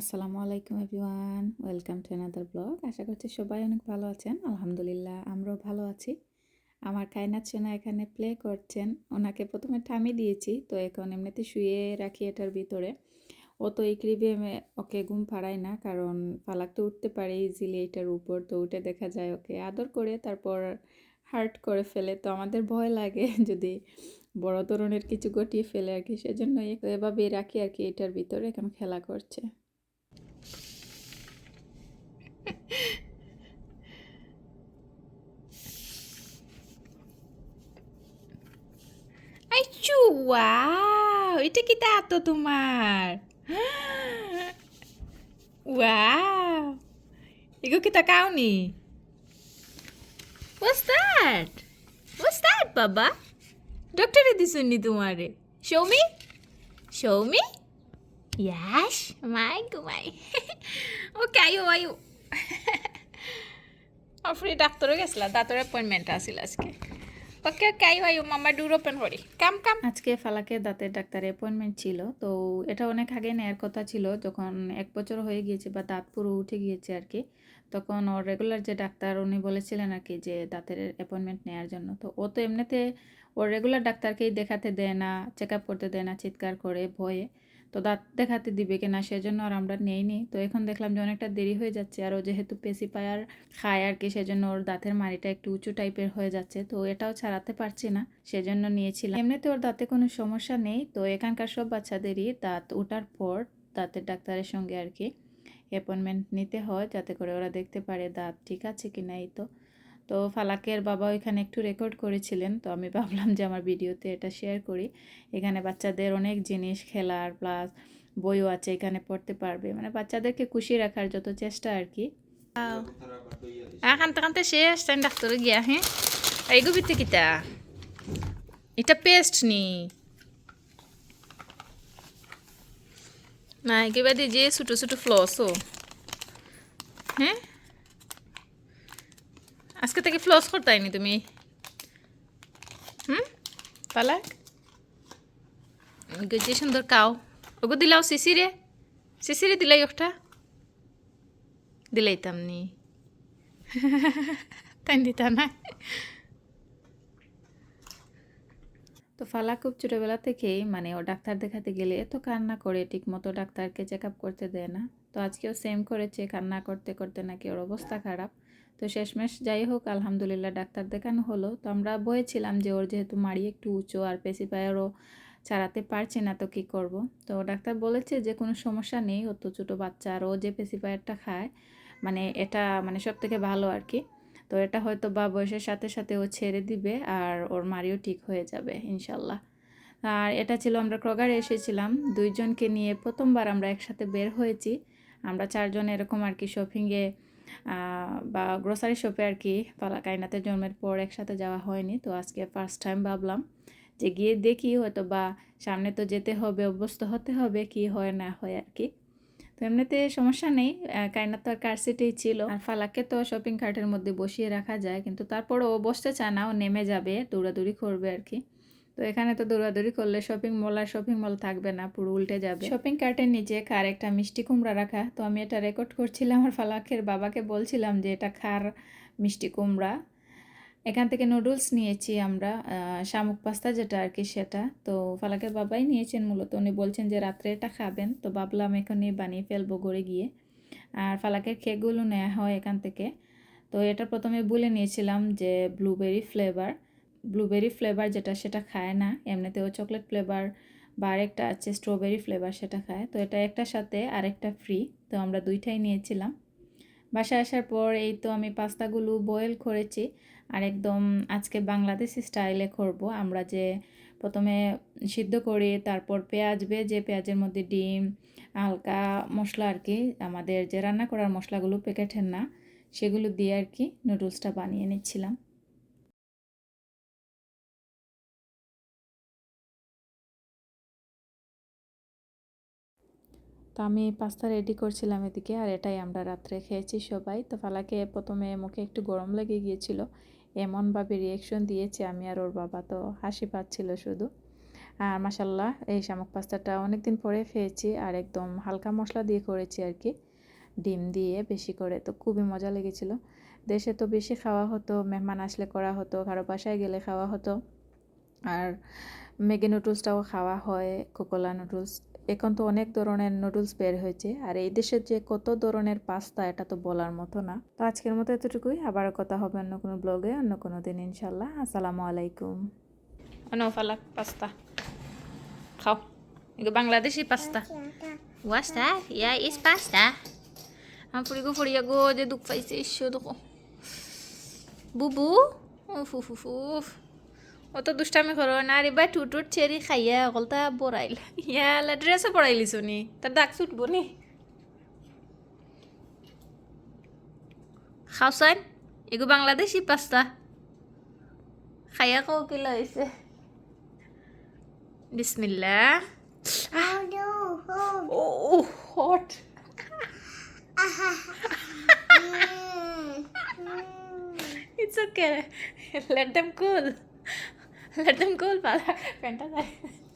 আসসালামু আলাইকুম everyone, welcome to another blog আশা করছি সবাই অনেক ভালো আছেন। আলহামদুলিল্লাহ, আমরাও ভালো আছি। আমার কায়নাত সোনা এখানে প্লে করছেন। ওনাকে প্রথমে থামিয়ে দিয়েছি, তো এখন এমনিতে শুয়ে রাখি এটার ভিতরে। ও তো এই ক্রিবে ওকে ঘুম পাড়ায় না, কারণ পালাক তো উঠতে পারে ইজিলি এটার উপর, তো উঠে দেখা যায় ওকে আদর করে, তারপর হার্ট করে ফেলে। তো আমাদের ভয় লাগে যদি বড় ধরনের কিছু গটিয়ে ফেলে আর কি, সেজন্য এভাবেই রাখি আর কি এটার ভিতরে, এখন খেলা করছে। আইচু ওয়াও এটা কি তো তোমার ওয়াও এগো কি তাকাওনি What's that? What's that, বাবা ডক্টরে দিছুনি তোমারে Show me? Show me? Yes, my my. ওকে আয়ো আয়ো ফ্রি ডাক্তারও গেছিলা দাঁতের অ্যাপয়েন্টমেন্ট আসিল আজকে। ওকে ওকে আয়ো আয়ো মামা ডুর ওপেন করি কাম কাম। আজকে ফালাকে দাঁতের ডাক্তার অ্যাপয়েন্টমেন্ট ছিল, তো এটা অনেক আগে নেয়ার কথা ছিল, যখন এক বছর হয়ে গিয়েছে বা দাঁত পুরো উঠে গিয়েছে আর কি তখন ওর রেগুলার যে ডাক্তার উনি বলেছিলেন আর কি যে দাঁতের অ্যাপয়েন্টমেন্ট নেওয়ার জন্য, তো ও তো এমনিতে ওর রেগুলার ডাক্তারকেই দেখাতে দেয় না চেক আপ করতে দেয় না, চিৎকার করে, ভয়ে। তো দাঁত দেখাতে দিবে কিনা সেজন্য আর আমরা নেইনি। তো এখন দেখলাম যে অনেকটা দেরি হয়ে যাচ্ছে আর ও যেহেতু পেসিপায়ার খায় আর কি, সেজন্য ওর দাঁতের মাড়িটা একটু উঁচু টাইপের হয়ে যাচ্ছে। তো এটাও ছাড়াতে পারছি না, সেজন্য নিয়েছিলাম। এমনিতে ওর দাঁতে কোনো সমস্যা নেই। তো এখানকার সব বাচ্চাদেরই দাঁত ওঠার পর দাঁতের ডাক্তারের সঙ্গে আর কি অ্যাপয়েন্টমেন্ট নিতে হয়, যাতে করে ওরা দেখতে পারে দাঁত ঠিক আছে কি নাই তো। তো ফালাকের বাবা এখানে একটু রেকর্ড করেছিলেন। তো আমি ভাবলাম যে আমার ভিডিওতে এটা শেয়ার করি। এখানে বাচ্চাদের অনেক জিনিস খেলার প্লাস বইও আছে এখানে পড়তে পারবে। মানে বাচ্চাদেরকে খুশি রাখার যত চেষ্টা আর কি। কানতে কানতে শেষ ডাক্তারে গিয়া হ্যাঁ? এই গভীরতে কিতা? এটা পেস্ট নি। না একেবারে যে ছোটো ছোটো ফ্লসও হ্যাঁ? আজকে থেকে ফ্লস করতাইনি তুমি? হুম? পালাক? যে সুন্দর কাও। ওগো দিলাও শিশিরে। শিশিরে দিলাই একটা। দিলাইতাম নি। তাই দিতা না। তো ফালা খুব ছোটোবেলা থেকেই মানে ও ডাক্তার দেখাতে গেলে এত কান্না করে ঠিক মতো ডাক্তারকে চেক আপ করতে দেয় না। তো আজকেও সেম করেছে, কান্না করতে করতে নাকি ওর অবস্থা খারাপ। তো শেষমেশ যাই হোক, আলহামদুলিল্লাহ ডাক্তার দেখানো হলো। তো আমরা বয়েছিলাম যে ওর যেহেতু মাড়ি একটু উঁচু আর পেসিফায়ারও ছাড়াতে পারছে না, তো কী করব? তো ডাক্তার বলেছে যে কোনো সমস্যা নেই অত ছোটো বাচ্চা আর ও যে পেসিফায়ারটা খায় মানে এটা মানে সব থেকে ভালো আর কি। তো এটা হয়তো বা বয়সের সাথে সাথে ও ছেড়ে দিবে আর ওর মারিও ঠিক হয়ে যাবে, ইনশাল্লাহ। আর এটা ছিল, আমরা ক্রগারে এসেছিলাম, দুইজনকে নিয়ে প্রথমবার আমরা একসাথে বের হয়েছি। আমরা চারজন এরকম আর কি শপিংয়ে বা গ্রোসারি শপে আর কি পালা কাইনাতের জন্মের পর একসাথে যাওয়া হয়নি। তো আজকে ফার্স্ট টাইম ভাবলাম যে গিয়ে দেখি হয়তো বা সামনে তো যেতে হবে, অভ্যস্ত হতে হবে, কি হয় না হয় আর কি তো এমনিতে সমস্যা নেই কাইনাত তো আর কার সিটেই ছিল। আর ফালাকে তো শপিং কার্টের মধ্যে বসিয়ে রাখা যায়, কিন্তু তারপরও ও বসতে চায় না, ও নেমে যাবে, দৌড়াদৌড়ি করবে আর কি তো এখানে তো দৌড়াদৌড়ি করলে শপিং মল আর শপিং মল থাকবে না, পুরো উল্টে যাবে। শপিং কার্টের নিচে খার একটা মিষ্টি কুমড়া রাখা। তো আমি এটা রেকর্ড করছিলাম আর ফালাকের বাবাকে, বলছিলাম যে এটা খার মিষ্টি কুমড়া। এখান থেকে নুডলস নিয়েছি আমরা শামুক পাস্তা যেটা আর কি সেটা। তো ফালাকের বাবাই নিয়েছেন মূলত। উনি বলছেন যে রাত্রে এটা খাবেন। তো ভাবলাম এখনই বানিয়ে ফেলব গড়ে গিয়ে। আর ফালাকের কেকগুলো নেওয়া হয় এখান থেকে। তো এটা প্রথমে বলে নিয়েছিলাম যে ব্লুবেরি ফ্লেভার ব্লুবেরি ফ্লেভার যেটা সেটা খায় না। এমনিতেও চকলেট ফ্লেভার বা আরেকটা আছে স্ট্রবেরি ফ্লেভার সেটা খায়। তো এটা একটার সাথে আরেকটা ফ্রি তো আমরা দুইটাই নিয়েছিলাম। বাসায় আসার পর এই তো আমি পাস্তাগুলো বয়েল করেছি আর একদম আজকে বাংলাদেশি স্টাইলে করব। আমরা যে প্রথমে সিদ্ধ করি, তারপর পেঁয়াজ যে পেঁয়াজের মধ্যে ডিম, হালকা মশলা আর কি, আমাদের যে রান্না করার মশলাগুলো প্যাকেটের না, সেগুলো দিয়ে আর কি নুডলসটা বানিয়ে নিচ্ছিলাম। তো আমি পাস্তা রেডি করছিলাম এদিকে, আর এটাই আমরা রাত্রে খেয়েছি সবাই। তো ফালাকে প্রথমে মুখে একটু গরম লেগে গিয়েছিল। এমনভাবে রিয়েকশন দিয়েছে আমি আর ওর বাবা, তো হাসি পাচ্ছিল শুধু। আর মাসাল্লাহ এই শামুক পাস্তাটা অনেক দিন পরে খেয়েছি আর একদম হালকা মশলা দিয়ে করেছি আর কি। ডিম দিয়ে বেশি করে, তো খুবই মজা লেগেছিল। দেশে তো বেশি খাওয়া হতো, মেহমান আসলে করা হতো, কারও বাসায় গেলে খাওয়া হতো। আর ম্যাগি নুডলসটাও খাওয়া হয় কোকোলা নুডলস এখন তো অনেক ধরনের নুডলস বের হয়েছে। আর এই দেশের যে কত ধরনের পাস্তা এটা তো বলার মতো না। তো আজকের মতো এতটুকুই। আবার কথা হবে অন্য কোনো ব্লগে অন্য কোনো দিন ইনশাল্লাহ আসসালামু আলাইকুম। অন ফালাক পাস্তা খাও। এগুলো Bangladeshi pasta it's pasta. Ang puri ko puri ako, je duk pa isa isyo ko. বুবু উফ উফ উফ। অত দুষ্টামি করো না রে বা টুটুর চেরি খাইয়া অকলতা বড়াইল ইয়ালা ড্রেসও পড়াইলিস নি তার দাগ ছুটবো নি খাওসান এগো বাংলাদেশি পাস্তা খাইয়া কও কি লইছে! Oh. O hot. It's okay. Let them cool. let them go Bala வேண்டாம்:vendaam